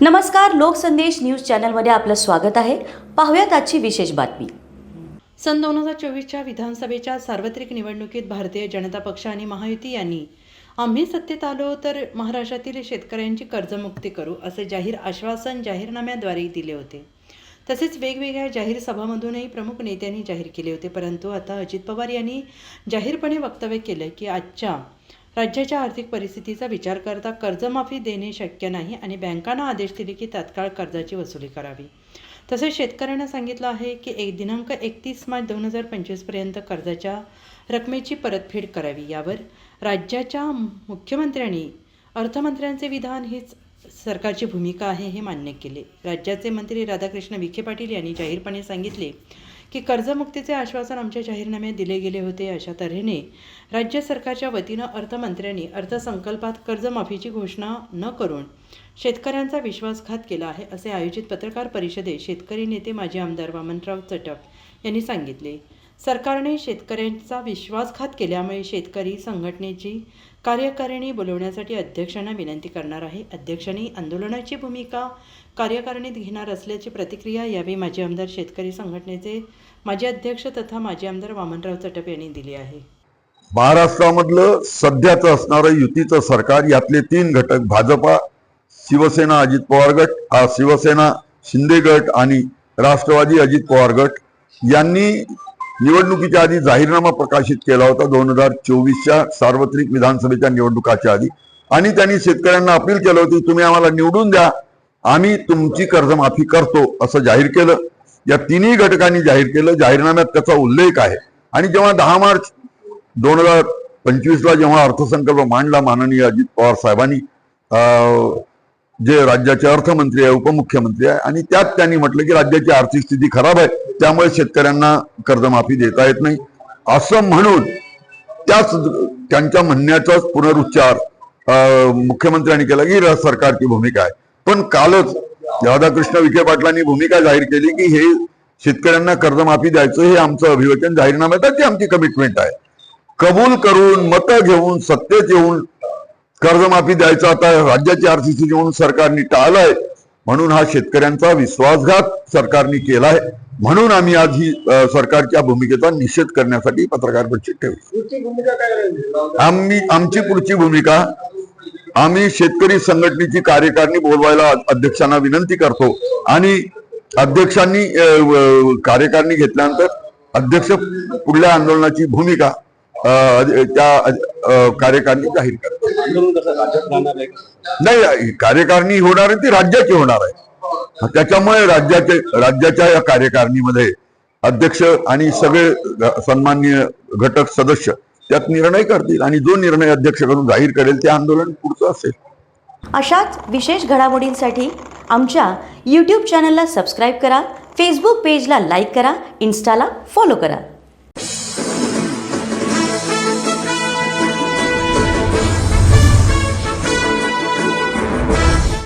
नमस्कार लोकसंदेश न्यूज चॅनलमध्ये आपलं स्वागत आहे. पाहूयात आजची विशेष बातमी. सन दोन हजार चोवीसच्या विधानसभेच्या सार्वत्रिक निवडणुकीत भारतीय जनता पक्ष आणि महायुती यांनी आम्ही सत्तेत आलो तर महाराष्ट्रातील शेतकऱ्यांची कर्जमुक्ती करू असे जाहीर आश्वासन जाहीरनाम्याद्वारे दिले होते. तसेच वेगवेगळ्या जाहीर सभामधूनही प्रमुख नेत्यांनी जाहीर केले होते. परंतु आता अजित पवार यांनी जाहीरपणे वक्तव्य केलं की आजच्या राज्याच्या आर्थिक परिस्थितीचा विचार करता कर्जमाफी देणे शक्य नाही आणि बँकांना आदेश दिले की तात्काळ कर्जाची वसुली करावी. तसेच शेतकऱ्यांना सांगितलं आहे की एक दिनांक एकतीस मार्च दोन हजार पंचवीसपर्यंत कर्जाच्या रकमेची परतफेड करावी. यावर राज्याच्या मुख्यमंत्र्यांनी अर्थमंत्र्यांचे विधान हीच सरकारची भूमिका आहे हे मान्य केले. राज्याचे मंत्री राधाकृष्ण विखे पाटील यांनी जाहीरपणे सांगितले की कर्जमुक्तीचे आश्वासन आमच्या जाहीरनाम्यात दिले गेले होते अशा तऱ्हेने राज्य सरकारच्या वतीनं अर्थमंत्र्यांनी अर्थसंकल्पात कर्जमाफीची घोषणा न करून शेतकऱ्यांचा विश्वासघात केला आहे असे आयोजित पत्रकार परिषदेत शेतकरी नेते माजी आमदार वामनराव चटप यांनी सांगितले. सरकारने शेतकऱ्यांचा विश्वासघात केल्यामुळे शेतकरी संघटनेची कार्यकारिणी बोलवण्यासाठी अध्यक्षांना विनंती करणार आहे. अध्यक्षांनी आंदोलनाची भूमिका कार्यकारिणीत घेणार असल्याची प्रतिक्रिया यावेळी माजी आमदार शेतकरी संघटनेचे माजी अध्यक्ष तथा माजी आमदार वामनराव चटप यांनी दिली आहे. महाराष्ट्रामधलं सध्याचं असणारं युतीचं सरकार यातले तीन घटक भाजपा शिवसेना अजित पवार गट हा शिवसेना शिंदे गट आणि राष्ट्रवादी अजित पवार गट यांनी निवडणुकीच्या आधी जाहीरनामा प्रकाशित केला होता दोन हजार चोवीसच्या सार्वत्रिक विधानसभेच्या निवडणुकाच्या आधी. आणि त्यांनी शेतकऱ्यांना अपील केलं होती तुम्ही आम्हाला निवडून द्या आम्ही तुमची कर्जमाफी करतो असं जाहीर केलं. या तिन्ही घटकांनी जाहीर केलं. जाहीरनाम्यात त्याचा उल्लेख आहे. आणि जेव्हा दहा मार्च दोन हजार पंचवीसला जेव्हा अर्थसंकल्प मांडला माननीय अजित पवार साहेबांनी अं, जे राज्याचे अर्थमंत्री आहे उपमुख्यमंत्री आहे आणि त्यात त्यांनी म्हटलं की राज्याची आर्थिक स्थिती खराब आहे त्यामुळे शेतकऱ्यांना कर्जमाफी देता येत नाही. असं म्हणून त्याच त्यांच्या म्हणण्याचाच पुनरुच्चार अं, मुख्यमंत्र्यांनी केला की सरकारची भूमिका आहे. पण कालच राधाकृष्ण विखे पाटलांनी भूमिका जाहीर केली की हे शेतकऱ्यांना कर्जमाफी द्यायचं हे आमचं अभिवचन जाहीरनाम्यात आहे ती आमची कमिटमेंट आहे. कबूल करून मतं घेऊन सत्तेत येऊन कर्जमाफी द्यायचं आता राज्याची आर्थिक स्थिती म्हणून सरकारने टाळलंय. म्हणून हा शेतकऱ्यांचा विश्वासघात सरकारने केलाय. म्हणून आम्ही आज ही सरकारच्या भूमिकेचा निषेध करण्यासाठी पत्रकार परिषद ठेवली. आम्ही आमची पुढची भूमिका आम्ही शेतकरी संघटनेची कार्यकारिणी बोलवायला अध्यक्षांना विनंती करतो. आणि अध्यक्षांनी कार्यकारिणी घेतल्यानंतर अध्यक्ष पुढल्या आंदोलनाची भूमिका त्या कार्यकारिणी जाहीर करतात. नाही कार्यकारिणी होणार आहे ती राज्याची होणार आहे. त्याच्यामुळे राज्याचे राज्याच्या या कार्यकारिणीमध्ये अध्यक्ष आणि सगळे सन्माननीय घटक सदस्य त्यात निर्णय करतील आणि जो निर्णय अध्यक्ष करून जाहीर करेल ते आंदोलन पुढचं असेल. अशाच विशेष घडामोडींसाठी आमच्या यूट्यूब चॅनलला सबस्क्राईब करा फेसबुक पेजला लाईक करा इन्स्टाला फॉलो करा.